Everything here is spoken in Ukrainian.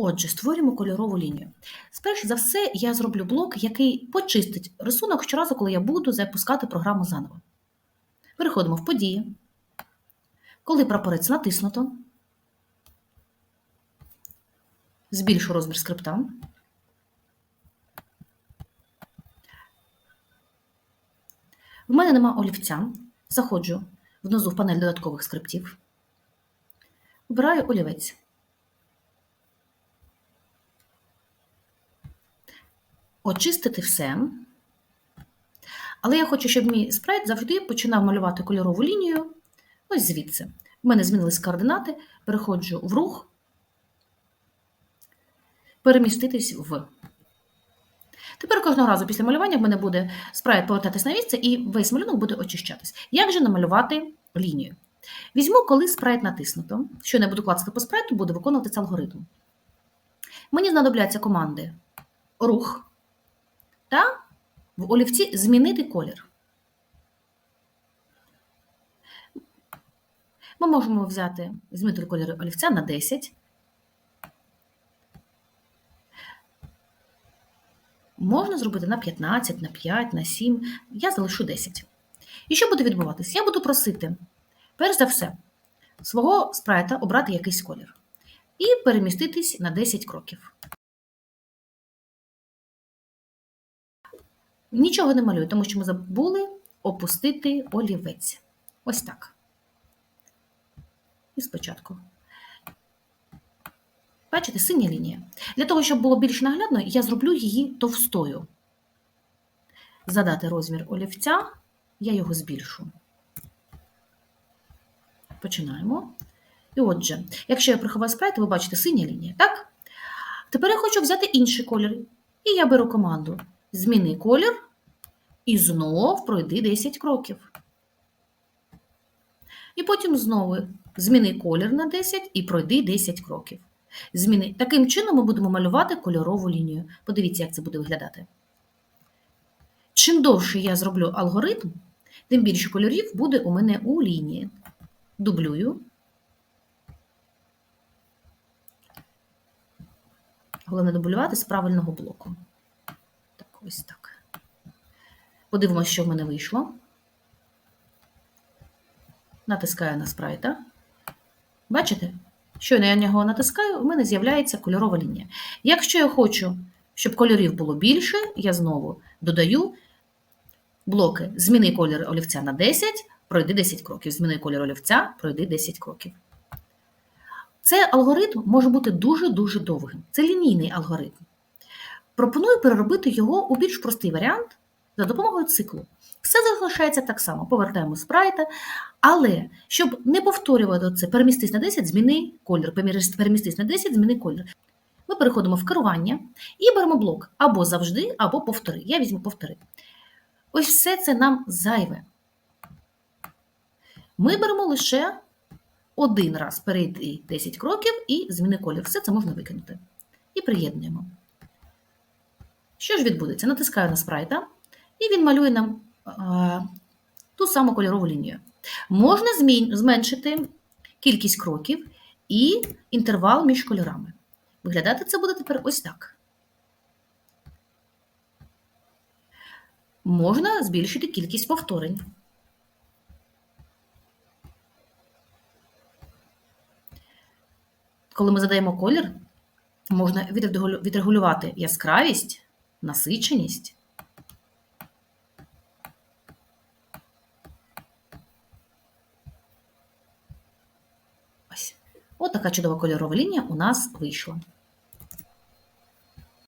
Отже, створюємо кольорову лінію. Спершу за все, я зроблю блок, який почистить рисунок щоразу, коли я буду запускати програму заново. Переходимо в події. Коли прапорець натиснуто, збільшу розмір скрипта. В мене нема олівця. Заходжу внизу в панель додаткових скриптів. Обираю олівець. Очистити все. Але я хочу, щоб мій спрайт завжди починав малювати кольорову лінію. Ось звідси. У мене змінились координати, переходжу в рух, переміститись в. Тепер кожного разу після малювання в мене буде спрайт повертатись на місце і весь малюнок буде очищатись. Як же намалювати лінію? Візьму, коли спрайт натиснуто. Що я буду клацати по спрайту, буду виконувати цей алгоритм. Мені знадобляться команди рух та в олівці змінити колір. Ми можемо взяти, змінити колір олівця на 10. Можна зробити на 15, на 5, на 7. Я залишу 10. І що буде відбуватися? Я буду просити, перш за все, свого спрайта обрати якийсь колір і переміститись на 10 кроків. Нічого не малюю, тому що ми забули опустити олівець. Ось так. І спочатку. Бачите, синя лінія. Для того, щоб було більш наглядно, я зроблю її товстою. Задати розмір олівця, я його збільшу. Починаємо. І отже, якщо я приховаю спрайт, ви бачите синя лінія, так? Тепер я хочу взяти інший колір. І я беру команду Зміни колір і знов пройди 10 кроків. І потім знову зміни колір на 10 і пройди 10 кроків. Зміни. Таким чином ми будемо малювати кольорову лінію. Подивіться, як це буде виглядати. Чим довше я зроблю алгоритм, тим більше кольорів буде у мене у лінії. Дублюю. Головне дублювати з правильного блоку. Ось так. Подивимося, що в мене вийшло. Натискаю на спрайта. Бачите? Щойно я на нього натискаю, в мене з'являється кольорова лінія. Якщо я хочу, щоб кольорів було більше, я знову додаю блоки Зміни колір олівця на 10, пройди 10 кроків. Зміни колір олівця, пройди 10 кроків. Цей алгоритм може бути дуже-дуже довгим. Це лінійний алгоритм. Пропоную переробити його у більш простий варіант за допомогою циклу. Все залишається так само. Повертаємо спрайта, але щоб не повторювати це, перемістись на 10, зміни колір. Перемістись на 10, зміни колір. Ми переходимо в керування і беремо блок або завжди, або повтори. Я візьму повтори. Ось все це нам зайве. Ми беремо лише один раз перейти 10 кроків і зміни колір. Все це можна викинути. І приєднуємо. Що ж відбудеться? Натискаю на спрайта, і він малює нам а, ту саму кольорову лінію. Можна зменшити кількість кроків і інтервал між кольорами. Виглядати це буде тепер ось так. Можна збільшити кількість повторень. Коли ми задаємо колір, можна відрегулювати яскравість, насиченість. Ось. От така чудова кольорова лінія у нас вийшла.